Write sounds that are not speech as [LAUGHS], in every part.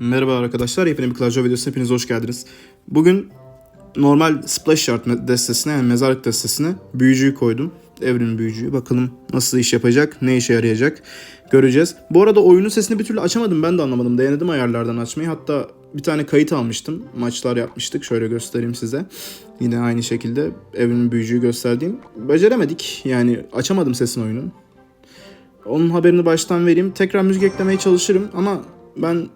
Merhaba arkadaşlar, yepyeni bir Royale videosuna hepiniz hoş geldiniz. Bugün normal Splash Shard destesine yani mezarlık destesine büyücüyü koydum. Evrim büyücüyü. Bakalım nasıl iş yapacak, ne işe yarayacak göreceğiz. Bu arada oyunun sesini bir türlü açamadım ben de anlamadım. Denedim ayarlardan açmayı. Hatta bir tane kayıt almıştım. Maçlar yapmıştık. Şöyle göstereyim size. Yine aynı şekilde evrim büyücüyü gösterdiğim. Beceremedik. Yani açamadım sesini oyunun. Onun haberini baştan vereyim. Tekrar müzik eklemeye çalışırım ama ben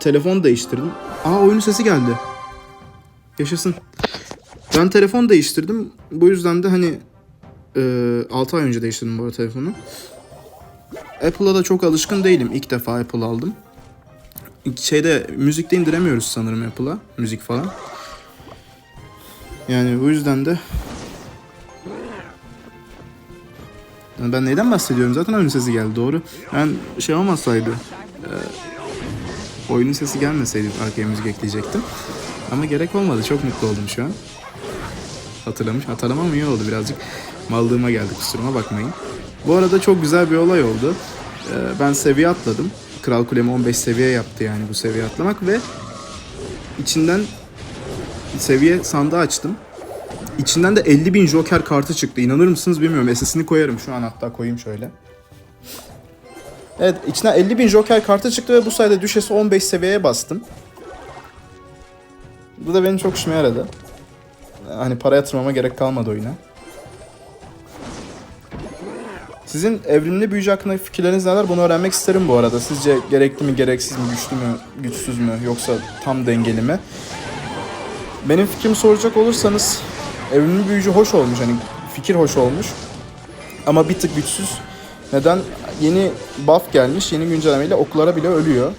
telefon değiştirdim. Aa oyunun sesi geldi. Yaşasın. Ben telefon değiştirdim. Bu yüzden de hani e, 6 ay önce değiştirdim bu arada telefonu. Apple'a da çok alışkın değilim. İlk defa Apple aldım. Şeyde müzikte indiremiyoruz sanırım Apple'a. Müzik falan. Yani bu yüzden de Yani ben neyden bahsediyorum? Zaten oyunun sesi geldi doğru. Ben şey olmasaydı e, oyunun sesi gelmeseydi arkaya müzik ekleyecektim. Ama gerek olmadı. Çok mutlu oldum şu an. Hatırlamış. Hatırlamam iyi oldu birazcık. Mallığıma geldi kusuruma bakmayın. Bu arada çok güzel bir olay oldu. E, ben seviye atladım. Kral Kulemi 15 seviye yaptı yani bu seviye atlamak ve içinden seviye sandığı açtım. İçinden de 50 bin Joker kartı çıktı. İnanır mısınız bilmiyorum. SS'ini koyarım şu an hatta koyayım şöyle. Evet içinden 50 bin Joker kartı çıktı ve bu sayede düşesi 15 seviyeye bastım. Bu da benim çok işime yaradı. Hani para yatırmama gerek kalmadı oyuna. Sizin evrimli büyücü hakkında fikirleriniz neler? Bunu öğrenmek isterim bu arada. Sizce gerekli mi, gereksiz mi, güçlü mü, güçsüz mü yoksa tam dengeli mi? Benim fikrimi soracak olursanız evrimli büyücü hoş olmuş hani fikir hoş olmuş. Ama bir tık güçsüz. Neden? Yeni buff gelmiş. Yeni güncellemeyle oklara bile ölüyor.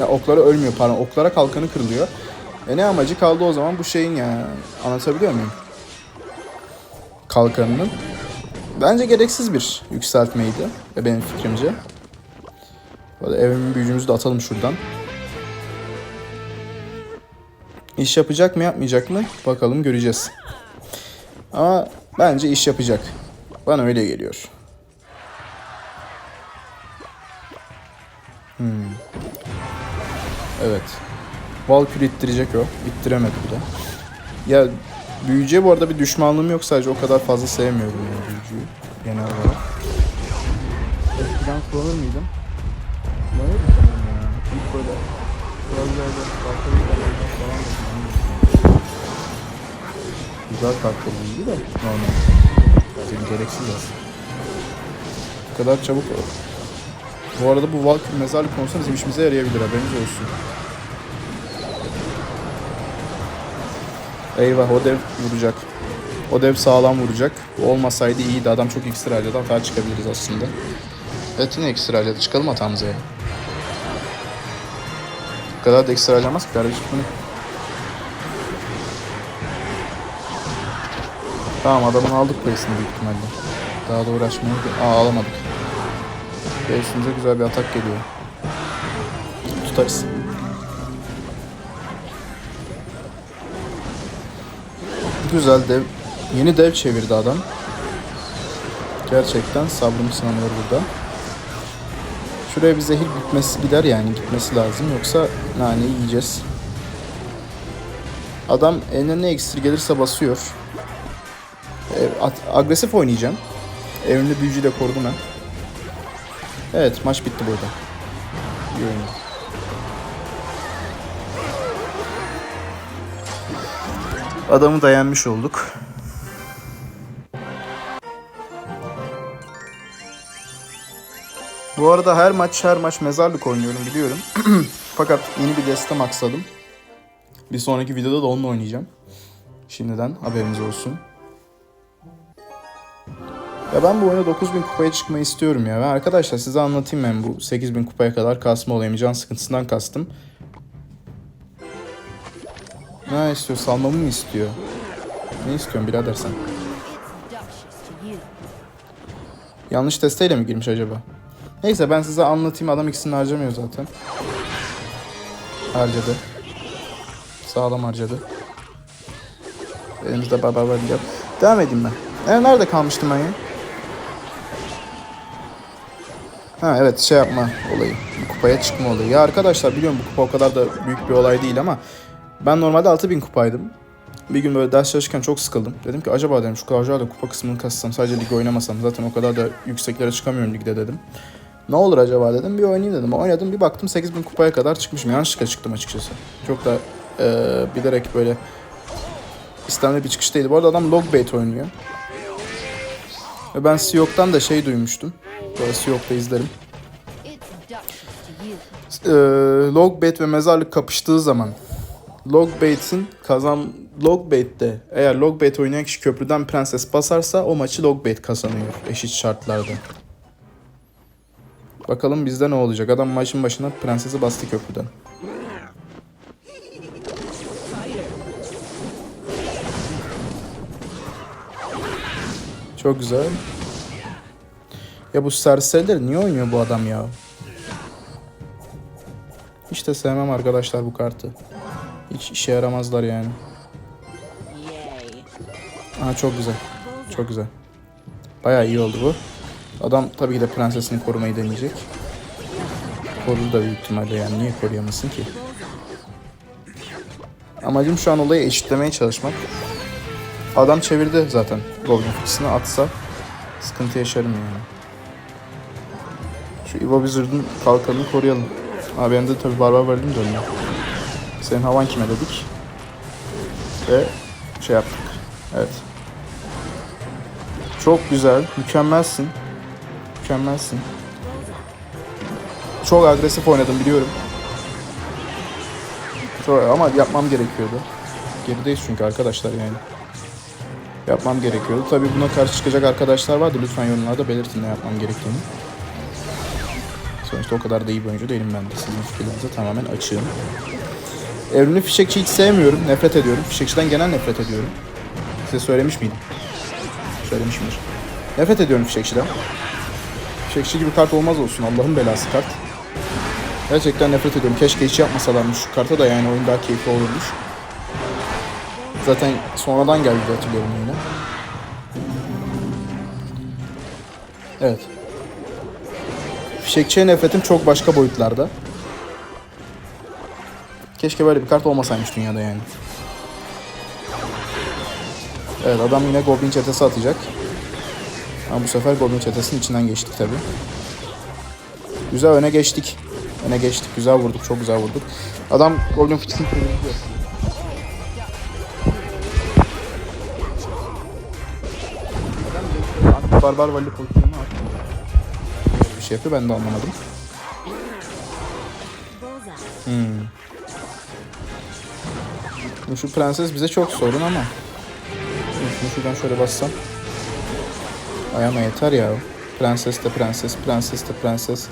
Ya oklara ölmüyor pardon. Oklara kalkanı kırılıyor. E ne amacı kaldı o zaman bu şeyin ya. Anlatabiliyor muyum? Kalkanının. Bence gereksiz bir yükseltmeydi. Ve benim fikrimce. Böyle evrimli büyücümüzü de atalım şuradan. İş yapacak mı yapmayacak mı bakalım göreceğiz. Ama bence iş yapacak. Bana öyle geliyor. Hmm. Evet. Valkyrie ittirecek o. İttiremedi bu da. Ya büyücüye bu arada bir düşmanlığım yok sadece o kadar fazla sevmiyorum yani büyücüyü genel olarak. Eskiden kullanır mıydım? Kullanırdım sanırım ya. İlk böyle Krallarda, Valkyrie'de falan Güzel kartlar bilgi de normal. Benim gereksiz aslında. Bu kadar çabuk Bu arada bu Valkyrie mezarlık konusunda bizim işimize yarayabilir haberiniz olsun. Eyvah o dev vuracak. O dev sağlam vuracak. Bu olmasaydı iyiydi. Adam çok iksir harcadı. Hata çıkabiliriz aslında. Evet yine iksir harcadı. Çıkalım hatamıza ya. Bu kadar da iksir harcamaz ki kardeşim. Tamam adamın aldık payısını büyük ihtimalle. Daha da uğraşmaya... Aa alamadık. Ve güzel bir atak geliyor. Tutarız. Güzel dev. Yeni dev çevirdi adam. Gerçekten sabrım sınanıyor burada. Şuraya bir zehir gitmesi gider yani gitmesi lazım yoksa nane yiyeceğiz. Adam eline ne eksir gelirse basıyor. E, agresif oynayacağım. Evrimli büyücüyü de korudum ben. Evet maç bitti burada. İyi. Adamı dayanmış olduk. Bu arada her maç her maç mezarlık oynuyorum biliyorum. [CLEARS THROAT] Fakat yeni bir deste maksadım. Bir sonraki videoda da onunla oynayacağım. Şimdiden haberiniz olsun. Ya ben bu oyuna 9000 kupaya çıkmayı istiyorum ya. Ben arkadaşlar size anlatayım ben bu 8000 kupaya kadar kasma olayımı. Can sıkıntısından kastım. Ne istiyor? Salmamı mı istiyor? Ne istiyorsun birader sen? Yanlış testeyle mi girmiş acaba? Neyse ben size anlatayım. Adam ikisini harcamıyor zaten. Harcadı. Sağlam harcadı. Elimizde var diyor. Devam edeyim ben. E, nerede kalmıştım ben ya? Ha evet şey yapma olayı. Kupaya çıkma olayı. Ya arkadaşlar biliyorum bu kupa o kadar da büyük bir olay değil ama ben normalde 6000 kupaydım. Bir gün böyle ders çalışırken çok sıkıldım. Dedim ki acaba dedim şu kadar da kupa kısmını kassam sadece lig oynamasam zaten o kadar da yükseklere çıkamıyorum ligde dedim. Ne olur acaba dedim bir oynayayım dedim. Oynadım bir baktım 8000 kupaya kadar çıkmışım. Yanlışlıkla çıktım açıkçası. Çok da eee, bilerek böyle istemli bir çıkış değildi. Bu arada adam logbait oynuyor. Ve ben Siyok'tan da şey duymuştum. İzlerim. It's ducks to you. Ee, Logbait ve mezarlık kapıştığı zaman Logbait'in kazan Logbait'te eğer Logbait oynayan kişi köprüden prenses basarsa o maçı Logbait kazanıyor eşit şartlarda. Bakalım bizde ne olacak? Adam maçın başına prensesi bastı köprüden. Çok güzel. Ya bu serseriler niye oynuyor bu adam ya? Hiç de sevmem arkadaşlar bu kartı. Hiç işe yaramazlar yani. Aha çok güzel. Çok güzel. Bayağı iyi oldu bu. Adam tabii ki de prensesini korumayı deneyecek. Korur da büyük ihtimalle yani niye koruyamasın ki? Amacım şu an olayı eşitlemeye çalışmak. Adam çevirdi zaten Goblin fıçısını atsa sıkıntı yaşarım yani. Şu Evo Wizard'ın kalkanını koruyalım. Abi benim de tabii Barbar Valim dönüyor. Senin havan kime dedik? Ve şey yaptık. Evet. Çok güzel. Mükemmelsin. Mükemmelsin. Çok agresif oynadım biliyorum. Çok, ama yapmam gerekiyordu. Gerideyiz çünkü arkadaşlar yani. Yapmam gerekiyordu. Tabii buna karşı çıkacak arkadaşlar vardı. Lütfen yorumlarda belirtin ne yapmam gerektiğini. Sonuçta o kadar da iyi bir oyuncu değilim ben de. Sizin fikirlerinize tamamen açığım. Evrimli fişekçi hiç sevmiyorum. Nefret ediyorum. Fişekçiden genel nefret ediyorum. Size söylemiş miydim? Söylemişimdir. Nefret ediyorum fişekçiden. Fişekçi gibi kart olmaz olsun. Allah'ın belası kart. Gerçekten nefret ediyorum. Keşke hiç yapmasalarmış şu karta da yani oyun daha keyifli olurmuş. Zaten sonradan geldi hatırlıyorum yine. Evet. Fişekçiye nefretim çok başka boyutlarda. Keşke böyle bir kart olmasaymış dünyada yani. Evet adam yine Goblin çetesi atacak. Ama bu sefer Goblin çetesinin içinden geçtik tabi. Güzel öne geçtik. Öne geçtik. Güzel vurduk. Çok güzel vurduk. Adam Goblin. Adam Barbar Vali pozisyonu şey yapıyor ben de anlamadım. Bu Şu prenses bize çok sorun ama. Şunu şuradan şöyle bassam. Ayağıma yeter ya. Prenses de prenses, prenses de prenses.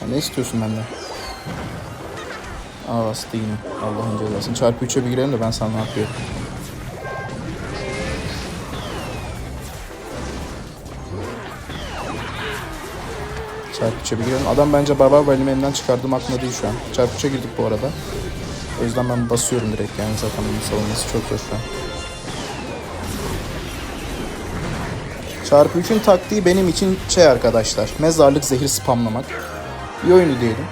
Ya ne istiyorsun benden? Aa bastı yine. Allah'ın cezasını. Çarpı 3'e bir girelim de ben sana ne yapıyorum. Çarpı 3'e bir girelim. Adam bence Barbar Balim'i elinden çıkardığım aklımda değil şu an. Çarpı 3'e girdik bu arada. O yüzden ben basıyorum direkt yani zaten bunun savunması çok zor şu an. Çarpı 3'ün taktiği benim için şey arkadaşlar. Mezarlık zehir spamlamak. İyi oyunu diyelim.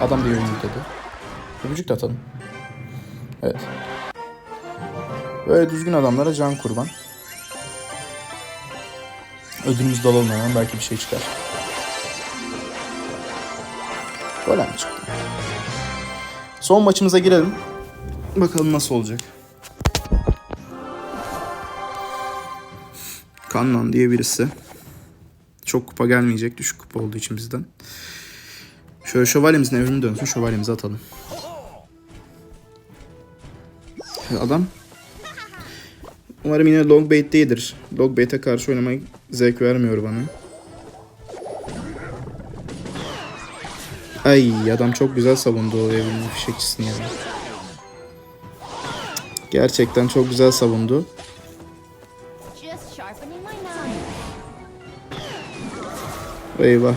Adam da iyi oyunu dedi. Öpücük de atalım. Evet. Böyle düzgün adamlara can kurban. Ödülümüzü de alalım hemen belki bir şey çıkar. Golem çıktı. Son maçımıza girelim. Bakalım nasıl olacak. Kanlan diye birisi. Çok kupa gelmeyecek. Düşük kupa olduğu için bizden. Şöyle şövalyemizin evrini dönsün. Şövalyemizi atalım. Adam Umarım yine long bait değildir. Long bait'e karşı oynamak zevk vermiyor bana. Ay adam çok güzel savundu o evinin fişekçisini ya. Gerçekten çok güzel savundu. Eyvah.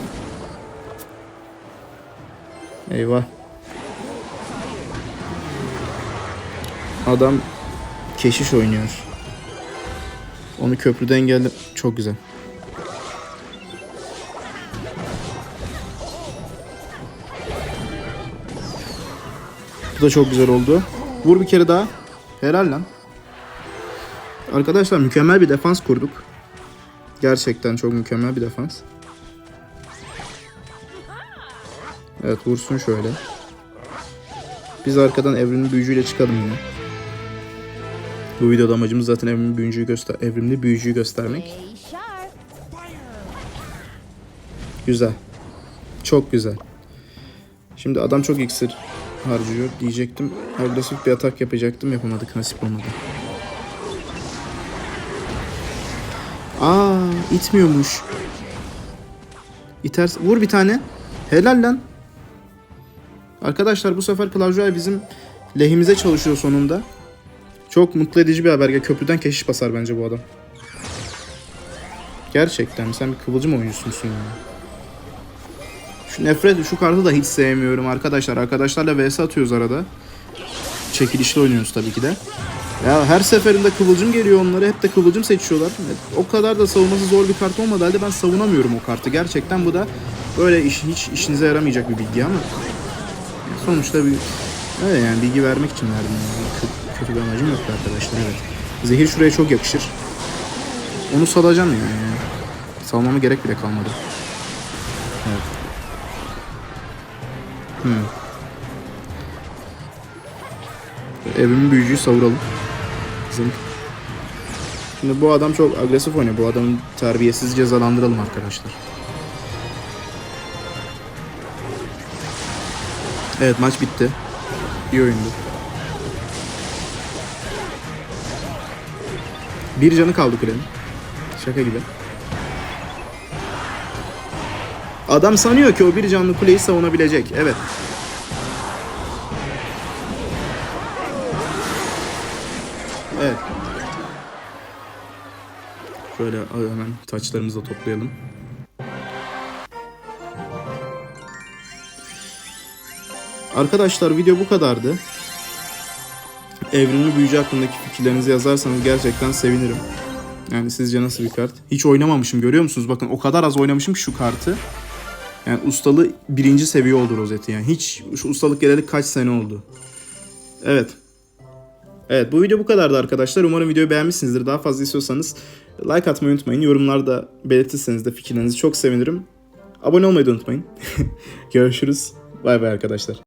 Eyvah. Adam keşiş oynuyor. Onu köprüde engelle... Çok güzel. Bu da çok güzel oldu. Vur bir kere daha. Helal lan. Arkadaşlar mükemmel bir defans kurduk. Gerçekten çok mükemmel bir defans. Evet vursun şöyle. Biz arkadan evrimli büyücüyle çıkalım yine. Bu videoda amacımız zaten evrimli büyücüyü göster evrimli büyücüyü göstermek. Güzel. Çok güzel. Şimdi adam çok iksir harcıyor diyecektim. Agresif bir atak yapacaktım. Yapamadık. Nasip olmadı. Aa, itmiyormuş. İter vur bir tane. Helal lan. Arkadaşlar bu sefer Clash bizim lehimize çalışıyor sonunda. Çok mutlu edici bir haber. Köprüden keşiş basar bence bu adam. Gerçekten sen bir kıvılcım oyuncususun ya. Nefret şu kartı da hiç sevmiyorum arkadaşlar. Arkadaşlarla vs atıyoruz arada. Çekilişli oynuyoruz tabii ki de. Ya her seferinde kıvılcım geliyor onlara. Hep de kıvılcım seçiyorlar. O kadar da savunması zor bir kart olmadı halde ben savunamıyorum o kartı. Gerçekten bu da böyle iş, hiç işinize yaramayacak bir bilgi ama sonuçta bir öyle yani bilgi vermek için verdim. Kötü, kötü bir amacım yoktu arkadaşlar evet. Zehir şuraya çok yakışır. Onu salacağım yani. Salmama gerek bile kalmadı. Evet. Hmm. Evimin büyücüyü savuralım. Zınk. Şimdi bu adam çok agresif oynuyor. Bu adamı terbiyesiz cezalandıralım arkadaşlar. Evet maç bitti. İyi oyundu. Bir canı kaldı kulenin. Şaka gibi. Adam sanıyor ki o bir canlı kuleyi savunabilecek. Evet. Evet. Şöyle hemen taçlarımızı da toplayalım. Arkadaşlar video bu kadardı. Evrimli büyücü hakkındaki fikirlerinizi yazarsanız gerçekten sevinirim. Yani sizce nasıl bir kart? Hiç oynamamışım görüyor musunuz? Bakın o kadar az oynamışım ki şu kartı. Yani ustalı birinci seviye oldu rozeti yani. Hiç şu ustalık geleli kaç sene oldu. Evet. Evet bu video bu kadardı arkadaşlar. Umarım videoyu beğenmişsinizdir. Daha fazla istiyorsanız like atmayı unutmayın. Yorumlarda belirtirseniz de fikirlerinizi çok sevinirim. Abone olmayı da unutmayın. [LAUGHS] Görüşürüz. Bay bay arkadaşlar.